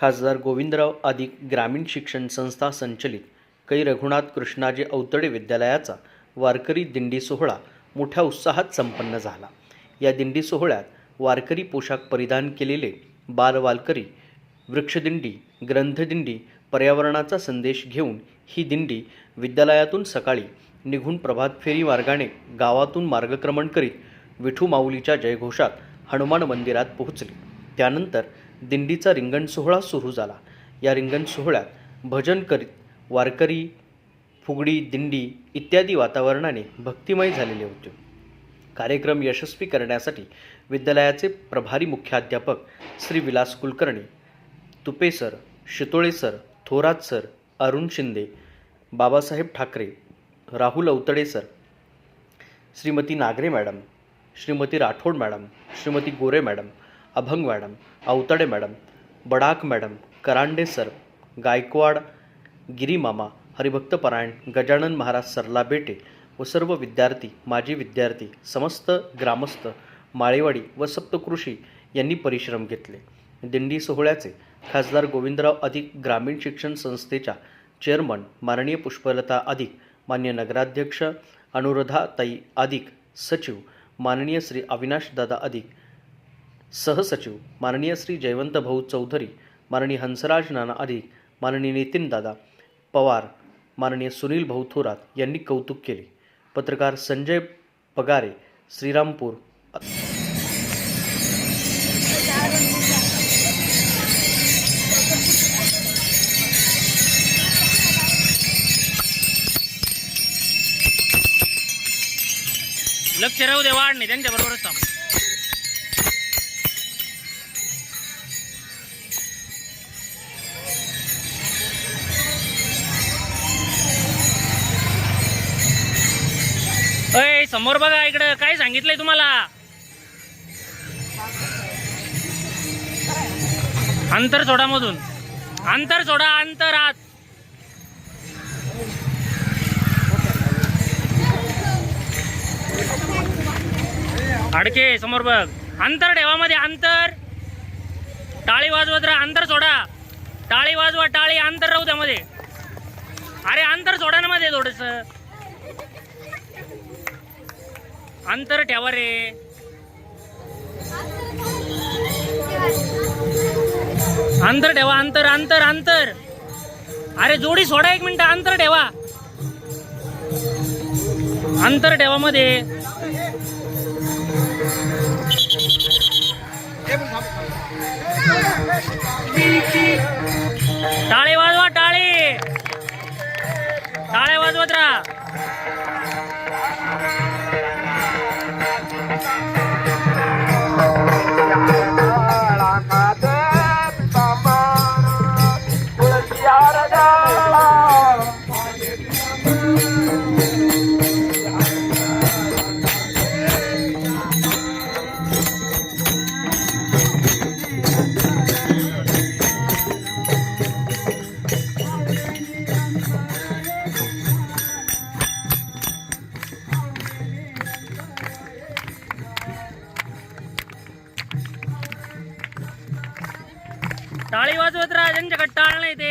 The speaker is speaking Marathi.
खासदार गोविंदराव आदिक ग्रामीण शिक्षण संस्था संचलित. कै रघुनाथ कृष्णाजी अवतडे विद्यालयाचा वारकरी दिंडी सोहळा मोठ्या उत्साहात संपन्न झाला. या दिंडी सोहळ्यात वारकरी पोशाख परिधान केलेले बालवालकरी वृक्षदिंडी ग्रंथदिंडी पर्यावरणाचा संदेश घेऊन ही दिंडी विद्यालयातून सकाळी निघून प्रभात फेरी मार्गाने गावातून मार्गक्रमण करीत विठू माऊलीच्या जयघोषात हनुमान मंदिरात पोहोचली. त्यानंतर दिंडीचा रिंगण सोहळा सुरू झाला. या रिंगण सोहळ्यात भजन करीत वारकरी फुगडी दिंडी इत्यादी वातावरणाने भक्तिमय झालेले होते. कार्यक्रम यशस्वी करण्यासाठी विद्यालयाचे प्रभारी मुख्याध्यापक Shri Vilas Kulkarni Tupe sir Shitole sir Thorat sir Arun Shinde Babasaheb Thackeray Rahul Avatade sir Shrimati Nagare madam Shrimati Rathod madam Shrimati Gore madam Abhang madam Avatade madam Badak madam Karande sir Gaikwad Girimama हरिभक्तपरायण Gajanan Maharaj Sarla बेटे व सर्व विद्यार्थी माजी विद्यार्थी समस्त ग्रामस्थ माळेवाडी व सप्तकृषी यांनी परिश्रम घेतले. दिंडी सोहळ्याचे खासदार गोविंदराव अधिक ग्रामीण शिक्षण संस्थेच्या चेअरमन माननीय पुष्पलता अधिक मान्य नगराध्यक्ष अनुराधाताई अधिक सचिव माननीय श्री अविनाश दादा अधिक सहसचिव माननीय श्री जयवंत भाऊ चौधरी माननीय हंसराज नाना अधिक माननीय नितीन दादा पवार माननीय सुनील भाऊ थोरात यांनी कौतुक केले. पत्रकार संजय पगारे श्रीरामपूर. लक्ष राहू दे वाढ नाही त्यांच्याबरोबरच थांब. काही समोर बघा इकडं. काय सांगितलंय तुम्हाला? अंतर सोडा मधून. अंतर सोडा अंतर आत अडके समोर बघ. अंतर ठेवामध्ये अंतर. टाळी वाजवत राहा अंतर सोडा. टाळी वाजवा टाळी अंतर राहू त्यामध्ये अरे अंतर सोडा ना मध्ये थोडस. अंतर ठेवा रे. अंतर ठेवा अंतर अंतर अंतर. अरे जोडी सोडा एक मिनिट अंतर ठेवा. अंतर ठेवा मध्ये. टाळे वाजवा टाळे. टाळे वाजवत राहा. टाळी वाजवत राहा ज्यांच्याकडे टाळ नाही ते